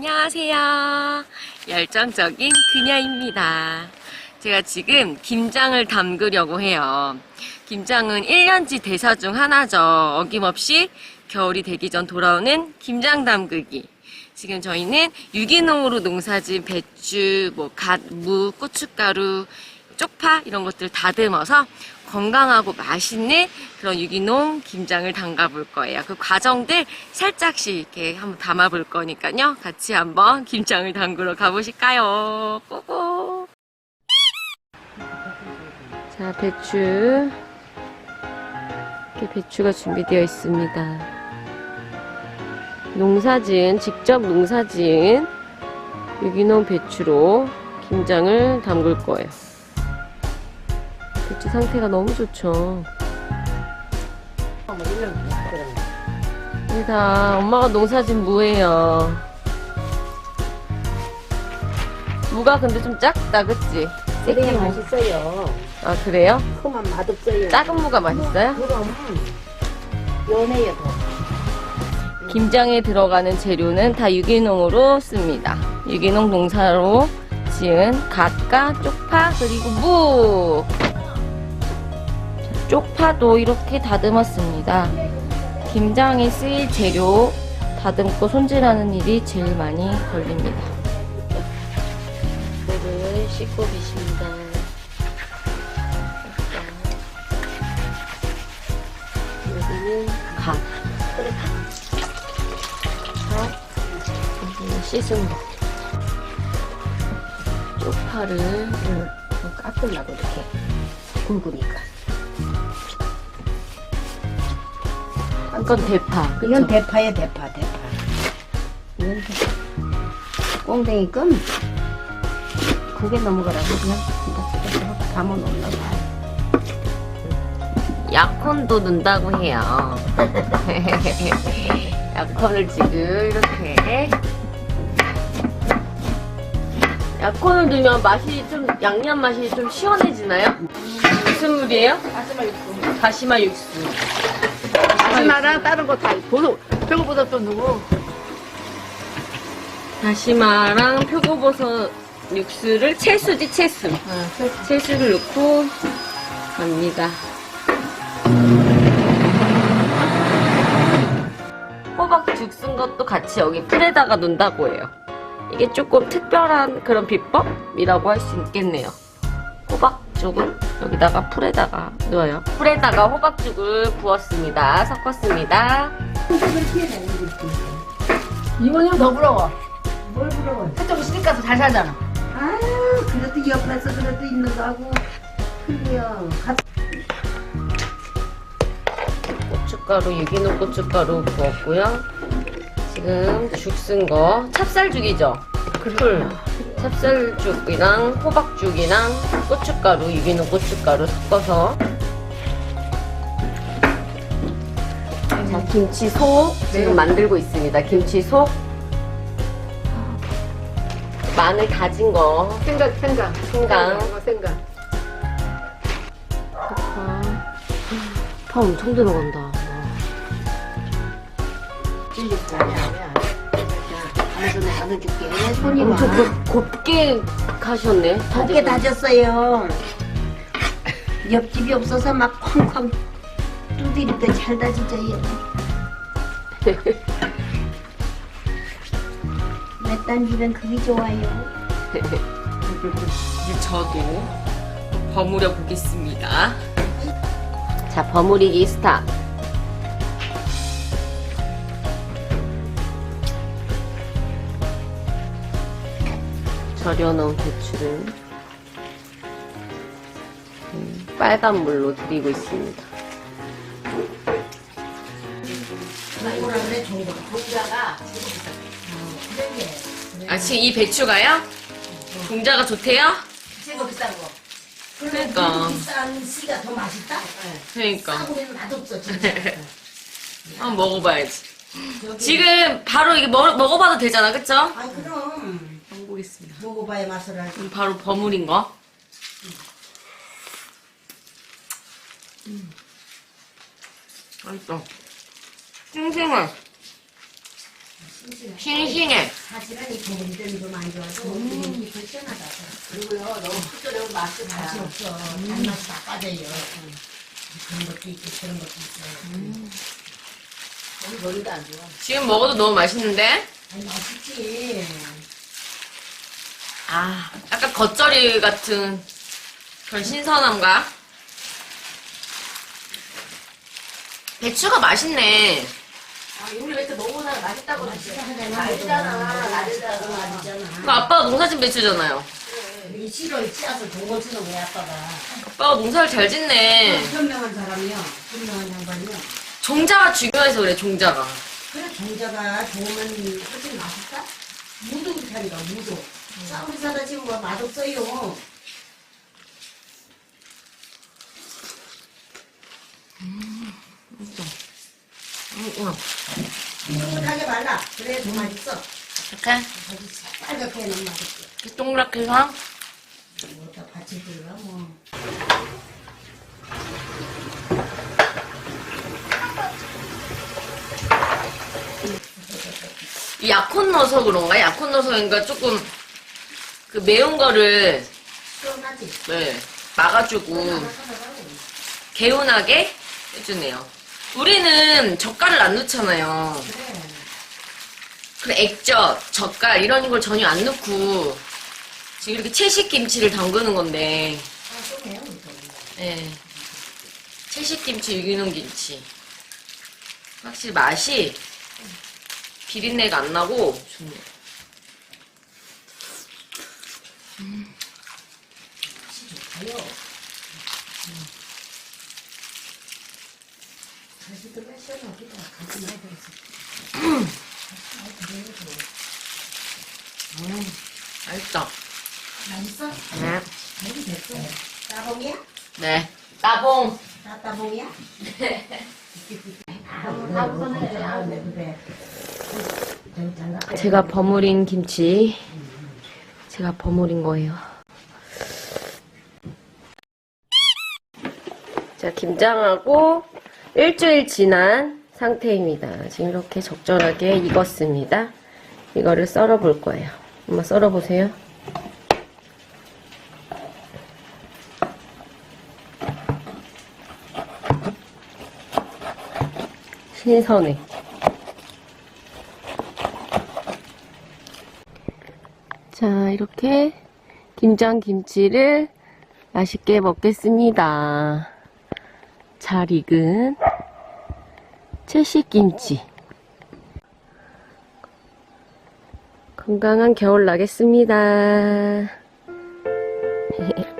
안녕하세요. 열정적인 그녀입니다. 제가 지금 김장을 담그려고 해요. 김장은 1년지 대사 중 하나죠. 어김없이 겨울이 되기 전 돌아오는 김장 담그기. 지금 저희는 유기농으로 농사진 배추, 뭐, 갓, 무, 고춧가루, 쪽파 이런 것들 다듬어서 건강하고 맛있는 그런 유기농 김장을 담가 볼 거예요. 그 과정들 살짝씩 이렇게 한번 담아 볼 거니까요. 같이 한번 김장을 담그러 가보실까요? 고고! 자, 배추. 이렇게 배추가 준비되어 있습니다. 농사지은, 직접 농사지은 유기농 배추로 김장을 담글 거예요. 배추 상태가 너무 좋죠. 이게 다 엄마가 농사진 무예요. 무가 근데 좀 작다, 그치? 그래야 무. 맛있어요. 아, 그래요? 크면 맛없어요. 작은 무가 맛있어요? 그럼 연해요 더. 김장에 들어가는 재료는 다 유기농으로 씁니다. 유기농 농사로 지은 갓과 쪽파 그리고 무. 자, 쪽파도 이렇게 다듬었습니다. 김장에 쓰일 재료 다듬고 손질하는 일이 제일 많이 걸립니다. 물을 씻고 계십니다. 여기는 갓. 여기는 씻은 거. 쪽파를 응. 깎으려고 이렇게 굵으니까. 이건 대파. 그쵸? 이건 대파야 대파 대파. 이건 대- 꽁댕이 껌. 그게 넘어가라고 그냥 담아 놓으려고. 약혼도 넣는다고 해요. 약혼을 지금 이렇게. 약혼을 넣으면 맛이 좀, 양념 맛이 좀 시원해지나요? 무슨 물이에요? 다시마 육수. 다시마 육수. 다시마랑 다른 거 다 보소. 표고보다 또 넣고. 다시마랑 표고버섯 육수를 채수지, 채수. 채수를 넣고 갑니다. 호박죽 쓴 것도 같이 여기 풀에다가 넣는다고 해요. 이게 조금 특별한 그런 비법이라고 할 수 있겠네요. 호박죽은 여기다가 풀에다가 넣어요. 풀에다가 호박죽을 부었습니다. 섞었습니다. 이모님 더 부러워. 뭘 부러워? 한쪽 시집 가서 잘 살잖아. 아, 그래도 옆에서 그래도 있는 거하고 틀려. 같이 고춧가루, 유기농 고춧가루 부었고요. 지금 죽 쓴 거, 찹쌀죽이죠? 풀. 찹쌀죽이랑 호박죽이랑 고춧가루, 유기농 고춧가루 섞어서. 자, 김치속 지금 만들고 있습니다. 김치속. 마늘 다진 거. 생각 생각 생강. 생각. 파. 파 엄청 들어간다. 와. 찔리지 아니 야. 아무튼 받아줄게. 손이 와. 엄청 곱, 곱게 가셨네. 곱게 다졌어요. 옆집이 없어서 막 쾅쾅 두드릴 때잘 다지져요. 몇단 집엔 그게 좋아요. 이제 저도 버무려 보겠습니다. 자, 버무리기 스탑. 절여놓은 배추를 음, 빨간 물로 드리고 있습니다. 아, 지금 이 배추가요? 종자가 좋대요? 최고 비싼 거. 그러니까. 비싼 씨가 더 맛있다? 그러니까. 싸구려는 맛없어 진짜. 한번 먹어봐야지. 지금 바로 이게 먹, 먹어봐도 되잖아, 그쵸? 아 그럼 먹어보겠습니다. 먹어봐야 맛을 알지. 음, 바로 버무린 거. 음. 맛있어. 싱싱해. 싱싱해. 사실은 좋은 데는 좀안 좋아도 좋은 게 불편하다. 그리고요, 너무 푸드려고 맛이 맛이 다. 없어. 단맛이 다 빠져요. 그런 것도 있고 그런 것도 있어요. 머리도 안 좋아. 지금 먹어도 너무 맛있는데? 아니 맛있지. 아, 약간 겉절이 같은 그런 신선함과 배추가 맛있네. 아, 우리 왜 이렇게 너무나 맛있다고 나르잖아. 맛있잖아. 그 아빠가 농사진 배추잖아요. 이 싫어 씨앗을 동거 치는 거야 아빠가. 아빠가 농사를 잘 짓네. 현명한 사람이요. 현명한 양반이요. 종자가 중요해서 그래, 종자가. 그래 종자가 좋으면 훨씬 맛있다. 무도 비타니까 무도. 싸우리 사다 지금 뭐 맛없어요. 응, 응. 쫄깃하게 말라. 그래 더 맛있어. 이렇게, 아주 빨갛게 해놓으면 맛있어. 이렇게 동그랗게 해서 뭐다 받칠 거야 뭐. 이 약혼 넣어서 그런가? 약혼 넣어서 그러니까 조금 그 매운 거를 시원하지? 네, 막아주고 개운하게 해주네요. 우리는 젓갈을 안 넣잖아요. 그래. 그 액젓, 젓갈 이런 걸 전혀 안 넣고 지금 이렇게 채식 김치를 담그는 건데, 아. 예. 채식 김치, 유기농 김치. 확실히 맛이 비린내가 안 나고 좋네요. 아요. 맛있다. 맛있어? 네. 여기 됐어. 따봉이야? 네. 따봉. 따, 따봉이야? 아, 네, 제가 버무린 김치. 제가 버무린 거예요. 자, 김장하고 일주일 지난 상태입니다. 지금 이렇게 적절하게 익었습니다. 이거를 썰어 볼 거예요. 한번 썰어 보세요. 신선해. 자, 이렇게 김장 김치를 맛있게 먹겠습니다. 잘 익은 채식 김치. 건강한 겨울 나겠습니다.